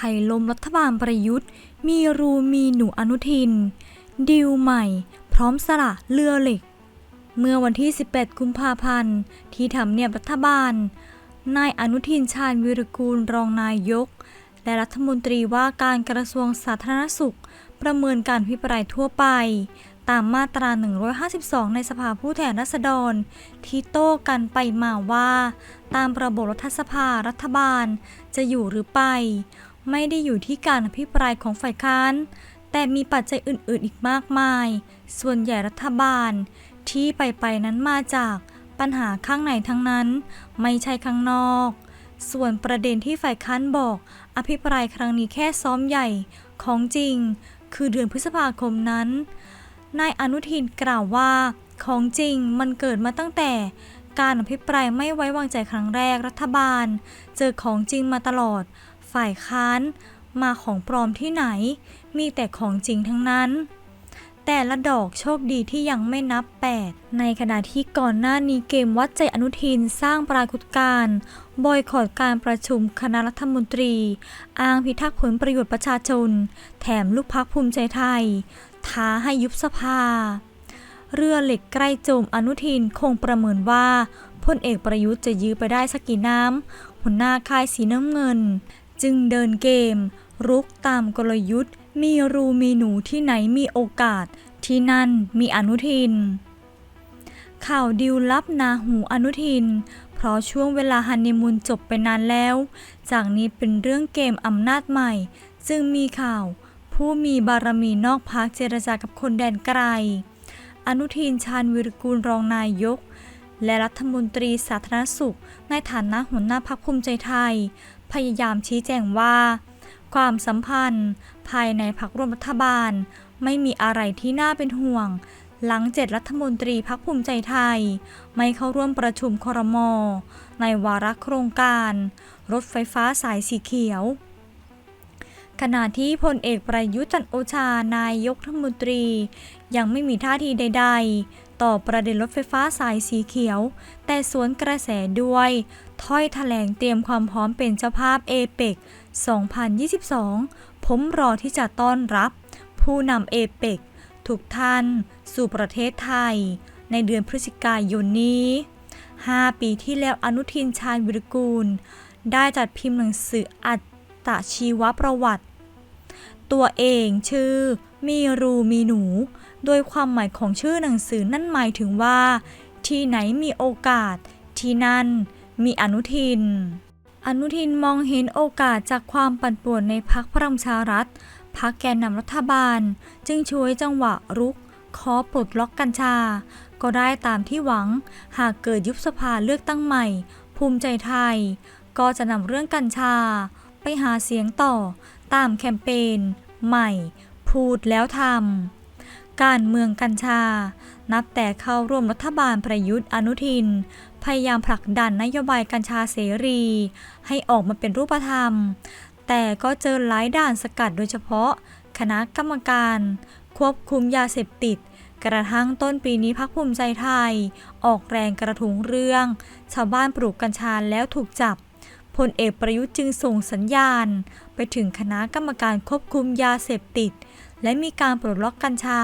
เอาแล้วเงื่อนไขล้มรัฐบาลประยุทธ์ มีรูมีหนูอนุทิน ดิวใหม่ พร้อมสละเรือเหล็ก เมื่อวันที่ 18 กุมภาพันธ์ ที่ทำเนียบรัฐบาล นายอนุทินชาญวิรกูลรองนายก และรัฐมนตรีว่าการกระทรวงสาธารณสุข ประเมินการพิปรายทั่วไป ตามมาตรา 152 ในสภาผู้แทนราษฎร ที่โต้กันไปมาว่าตามระบบรัฐสภารัฐบาลจะอยู่หรือไป ไม่ได้อยู่ที่การอภิปรายของฝ่ายค้าน แต่มีปัจจัยอื่นๆอีกมากมาย ส่วนใหญ่รัฐบาล ที่ไปไปนั้นมาจากปัญหาข้างในทั้งนั้น ไม่ใช่ข้างนอก ส่วนประเด็นที่ฝ่ายค้านบอก อภิปรายครั้งนี้แค่ซ้อมใหญ่ของจริง คือเดือนพฤษภาคมนั้นนายอนุทินกล่าวว่าของจริงมันเกิดมาตั้งแต่การอภิปรายไม่ไว้วางใจครั้งแรกรัฐบาล เจอของจริงมาตลอด ฝ่ายค้าน มาของปลอมที่ไหน มีแต่ของจริงทั้งนั้น แต่ละดอกโชคดีที่ยังไม่นับ 8 ในขณะที่ก่อนหน้านี้เกมวัดใจอนุทินสร้างปรากฏการณ์บอยคอรดการประชุมคณะรัฐมนตรี อ้างพิทักษ์ผลประโยชน์ประชาชน แถมลูกพักภูมิใจไทย ท้าให้ยุบสภา เรือเหล็กใกล้จมอนุทินคงประเมินว่าพลเอกประยุทธ์จะยื้อไปได้สักกี่น้ำหัวหน้าค่ายสีน้ำเงิน จึงเดินเกม รุกตามกลยุทธ์ มีรูมีหนูที่ไหนมีโอกาส ที่นั่นมีอนุทิน ข่าวดิวลับนาหูอนุทิน เพราะช่วงเวลาฮันนีมูนจบไปนานแล้ว จากนี้เป็นเรื่องเกมอำนาจใหม่จึงมีข่าว ผู้มีบารมีนอกพักเจรจากับคนแดนไกล อนุทินชาญวิรกูลรองนายกและรัฐมนตรีสาธารณสุข ในฐานะหัวหน้าพักภูมิใจไทย พยายามชี้แจงว่า ความสัมพันธ์ ภายในพักร่วมรัฐบาล ไม่มีอะไรที่น่าเป็นห่วง หลังเจ็ดรัฐมนตรีพักภูมิใจไทย ไม่เข้าร่วมประชุมครม ในวาระโครงการ รถไฟฟ้าสายสีเขียวขณะที่พลเอกประยุทธ์จันโอชานายกรัฐมนตรี ยังไม่มีท่าทีใด ๆ ต่อประเด็นรถไฟฟ้าสายสีเขียว แต่สวนกระแสด้วย ถ้อยแถลงเตรียมความพร้อมเป็นเจ้าภาพเอเปก2022 ผมรอที่จะต้อนรับ ผู้นำเอเปกทุกท่าน สู่ประเทศไทย ในเดือนพฤศจิกายนนี้ 5 ปีที่แล้วอนุทินชาญวิรกูล ได้จัดพิมพ์หนังสืออัตชีวประวัติ ตัวเองชื่อ มีรูมีหนู โดยความหมายของชื่อหนังสือนั่นหมายถึงว่า ที่ไหนมีโอกาส ที่นั่นมีอนุทิน อนุทินมองเห็นโอกาสจากความปั่นป่วนในพักพลังชารัฐพักแกนนำรัฐบาล จึงช่วยจังหวะรุกขอปลดล็อกกัญชา ก็ได้ตามที่หวัง หากเกิดยุบสภาเลือกตั้งใหม่ ภูมิใจไทย ก็จะนำเรื่องกัญชา ไปหาเสียงต่อ ตามแคมเปญใหม่ พูดแล้วทำ การเมืองกัญชา นับแต่เข้าร่วมรัฐบาลประยุทธ์อนุทิน พยายามผลักดันนโยบายกัญชาเสรี ให้ออกมาเป็นรูปธรรม แต่ก็เจอหลายด่านสกัดโดยเฉพาะ คณะกรรมการ ควบคุมยาเสพติด กระทั่งต้นปีนี้พักภูมิใจไทย ออกแรงกระทุงเรื่อง ชาวบ้านปลูกกัญชาแล้วถูกจับพลเอกประยุทธ์จึงส่งสัญญาณ ไปถึงคณะกรรมการควบคุมยาเสพติด และมีการปลดล็อกกัญชา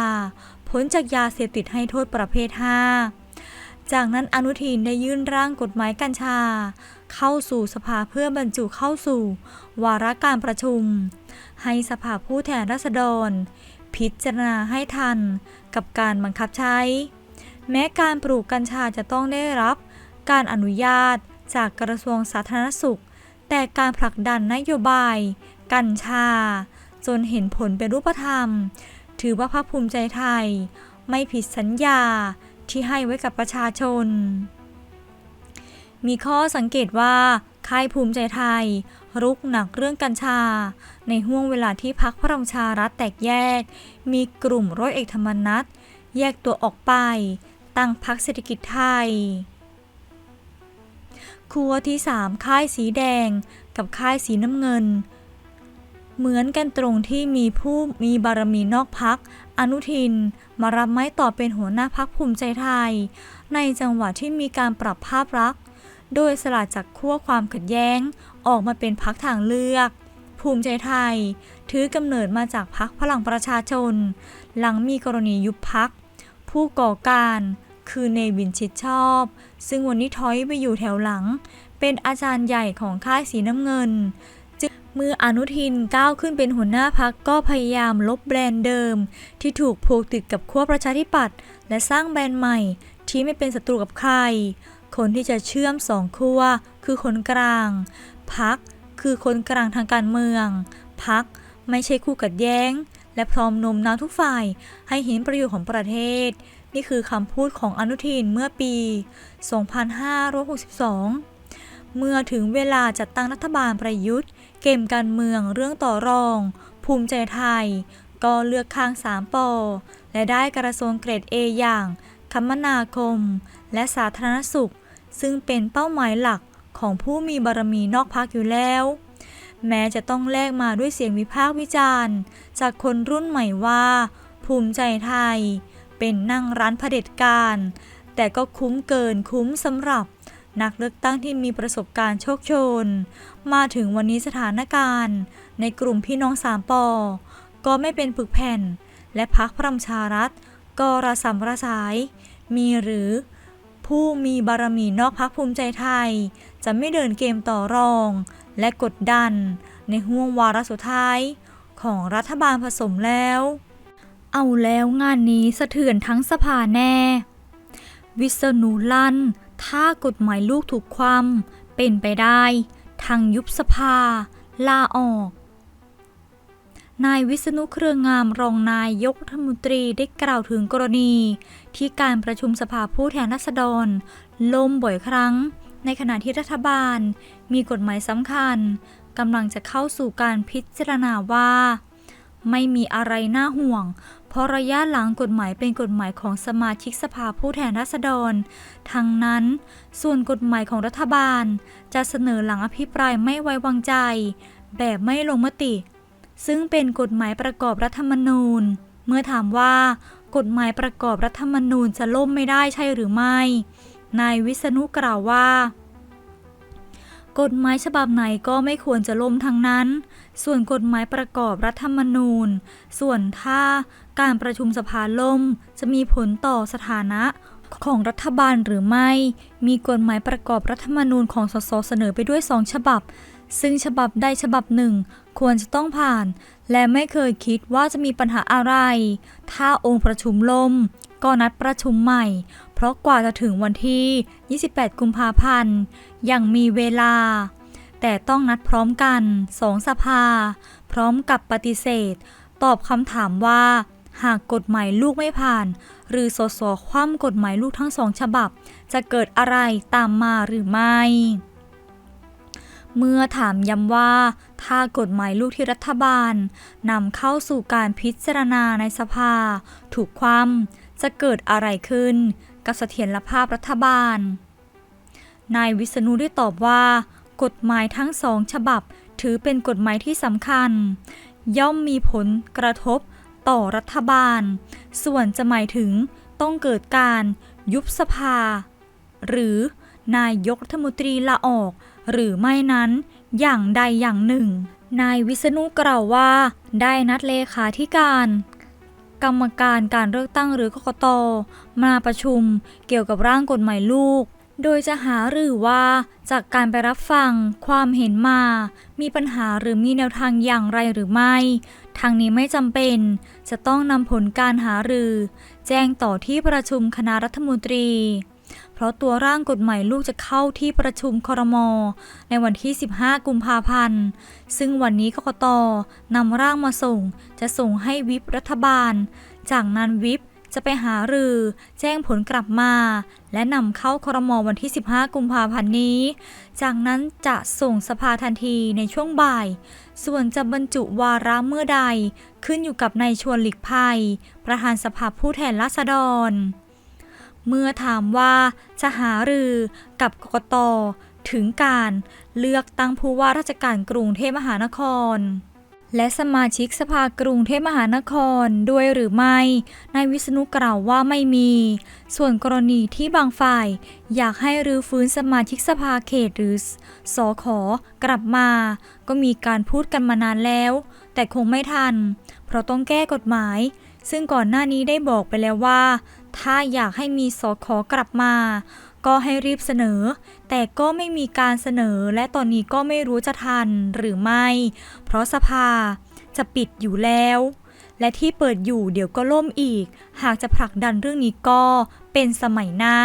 พ้นจากยาเสพติดให้โทษประเภท 5 จากนั้นอนุทินได้ยื่นร่างกฎหมายกัญชา เข้าสู่สภาเพื่อบรรจุเข้าสู่ วาระการประชุม ให้สภาผู้แทนราษฎร พิจารณาให้ทันกับการบังคับใช้ แม้การปลูกกัญชาจะต้องได้รับการอนุญาตจากกระทรวงสาธารณสุข แต่การผลักดันนโยบาย กัญชา จนเห็นผลเป็นรูปธรรม ถือว่าพรรคภูมิใจไทย ไม่ผิดสัญญาที่ให้ไว้กับประชาชน มีข้อสังเกตว่าค่ายภูมิใจไทย รุกหนักเรื่องกัญชา ในห่วงเวลาที่พักพลังประชารัฐแตกแยก มีกลุ่มร้อยเอกธรรมนัฐแยกตัวออกไป ตั้งพักเศรษฐกิจไทยครัวที่ 3 ค่ายสีแดงกับค่ายสีน้ำเงิน เหมือนกันตรงที่มีผู้มีบารมีนอกพัก อนุทิน มารับไม้ต่อเป็นหัวหน้าพักภูมิใจไทย ในจังหวะที่มีการปรับภาพลักษณ์ โดยสลัดจากขั้วความขัดแย้ง ออกมาเป็นพักทางเลือก ภูมิใจไทย ถือกำเนิดมาจากพักพลังประชาชน หลังมีกรณียุบพัก ผู้ก่อการคือเนวินชิดชอบ ซึ่งวันนี้ถอยไปอยู่แถวหลัง เป็นอาจารย์ใหญ่ของค่ายสีน้ำเงิน เมื่ออนุทินก้าวขึ้นเป็นหัวหน้าพักก็พยายามลบแบรนด์เดิม ที่ถูกผูกติดกับขั้วประชาธิปัตย์และสร้างแบรนด์ใหม่ ที่ไม่เป็นศัตรูกับใคร คนที่จะเชื่อมสองขั้วคือคนกลาง พักคือคนกลางทางการเมือง พักไม่ใช่คู่กัดแย้ง และพร้อมนมน้าวทุกฝ่าย ให้เห็นประโยชน์ของประเทศ นี่คือคำพูดของอนุทินเมื่อปี 2562 เมื่อถึงเวลาจัดตั้งรัฐบาลประยุทธ์ เกมการเมืองเรื่องต่อรอง ภูมิใจไทย ก็เลือกข้างสามปอและได้กระทรวงเกรด A อย่างคมนาคม และสาธารณสุข ซึ่งเป็นเป้าหมายหลักของผู้มีบารมีนอกพักอยู่แล้ว แม้จะต้องแลกมาด้วยเสียงวิพากษ์วิจารณ์ จากคนรุ่นใหม่ว่า ภูมิใจไทย เป็นนั่งร้านเผด็จการ แต่ก็คุ้มเกินคุ้มสำหรับ นักเลือกตั้งที่มีประสบการณ์โชคโชน มาถึงวันนี้สถานการณ์ ในกลุ่มพี่น้องสามปอ ก็ไม่เป็นปึกแผ่น และพักพลังประชารัฐก็ระสำระสาย มีหรือผู้มีบารมีนอกพักภูมิใจไทย จะไม่เดินเกมต่อรอง และกดดัน ในห่วงวาระสุดท้าย ของรัฐบาลผสมแล้ว เอาแล้วงานนี้สะเทือนทั้งสภาแน่ วิษณุลั่น ถ้ากฎหมายลูกถูกความเป็นไปได้ทางยุบสภา ลาออก นายวิษณุเครืองามรองนายยกรัฐมนตรีได้กล่าวถึงกรณี ที่การประชุมสภาผู้แทนราษฎรล่มบ่อยครั้ง ในขณะที่รัฐบาล มีกฎหมายสำคัญกำลังจะเข้าสู่การพิจารณาว่า ไม่มีอะไรน่าห่วง ราะระยะหลังกฎหมายเป็นกฎหมายของสมาชิกสภาผู้แทนราษฎร ทั้งนั้น ส่วนกฎหมายของรัฐบาล จะเสนอหลังอภิปรายไม่ไว้วางใจ แบบไม่ลงมติ ซึ่งเป็นกฎหมายประกอบรัฐธรรมนูญ เมื่อถามว่ากฎหมายประกอบรัฐธรรมนูญจะล่มไม่ได้ใช่หรือไม่ นายวิษณุกล่าวว่า กฎหมายฉบับไหนก็ไม่ควรจะล่มทั้งนั้น ส่วนกฎหมายประกอบรัฐธรรมนูญ ส่วนถ้าการประชุมสภาล่ม จะมีผลต่อสถานะของรัฐบาลหรือไม่ มีกฎหมายประกอบรัฐธรรมนูญของสสเสนอไปด้วยสองฉบับ ซึ่งฉบับใดฉบับหนึ่ง ควรจะต้องผ่าน และไม่เคยคิดว่าจะมีปัญหาอะไร ถ้าองค์ประชุมล่ม ก็นัดประชุมใหม่ เพราะกว่าจะถึงวันที่ 28 กุมภาพันธ์ยังมีเวลา แต่ต้องนัดพร้อมกันสองสภา พร้อมกับปฏิเสธ ตอบคำถามว่า หากกฎหมายลูกไม่ผ่าน หรือสสคว่ำกฎหมายลูกทั้งสองฉบับ จะเกิดอะไรตามมาหรือไม่เมื่อถามย้ำว่า ถ้ากฎหมายลูกที่รัฐบาลนำเข้าสู่การพิจารณาในสภา ถูกคว่ำจะเกิดอะไรขึ้น กับเสถียรภาพรัฐบาล นายวิษณุได้ตอบว่า กฎหมายทั้งสองฉบับถือเป็นกฎหมายที่สำคัญ ย่อมมีผลกระทบต่อรัฐบาล ส่วนจะหมายถึงต้องเกิดการยุบสภา หรือนายกรัฐมนตรีลาออก หรือไม่นั้นอย่างใดอย่างหนึ่ง นายวิษณุกล่าวว่า ได้นัดเลขาธิการ กรรมการการเลือกตั้งหรือกกตมาประชุมเกี่ยวกับร่างกฎหมายลูก โดยจะหาหรือว่าจากการไปรับฟังความเห็นมา มีปัญหาหรือมีแนวทางอย่างไรหรือไม่ ทางนี้ไม่จำเป็น จะต้องนำผลการหารือ แจ้งต่อที่ประชุมคณะรัฐมนตรี เพราะตัวร่างกฎหมายลูกจะเข้าที่ประชุมครมในวันที่ 15 กุมภาพันธ์ ซึ่งวันนี้กกตนำร่างมาส่ง จะส่งให้วิปรัฐบาล จากนั้นวิปจะไปหารือแจ้งผลกลับมา และนำเข้าครมวันที่ 15 กุมภาพันธ์นี้ จากนั้นจะส่งสภาทันทีในช่วงบ่าย ส่วนจะบรรจุวาระเมื่อใด ขึ้นอยู่กับนายชวนหลีกภัย ประธานสภาผู้แทนราษฎร เมื่อถามว่าจะหารือกับกกตถึงการเลือกตั้งผู้ว่าราชการกรุงเทพมหานคร และสมาชิกสภากรุงเทพมหานครด้วยหรือไม่นายวิษณุกล่าวว่าไม่มี ส่วนกรณีที่บางฝ่าย อยากให้รื้อฟื้นสมาชิกสภาเขตหรือสอขอกลับมา ก็มีการพูดกันมานานแล้ว แต่คงไม่ทัน เพราะต้องแก้กฎหมาย ซึ่งก่อนหน้านี้ได้บอกไปแล้วว่า ถ้าอยากให้มีสอขอกลับมา ก็ให้รีบเสนอ แต่ก็ไม่มีการเสนอและตอนนี้ก็ไม่รู้จะทันหรือไม่ เพราะสภาจะปิดอยู่แล้ว และที่เปิดอยู่เดี๋ยวก็ล่มอีก หากจะผลักดันเรื่องนี้ก็เป็นสมัยหน้า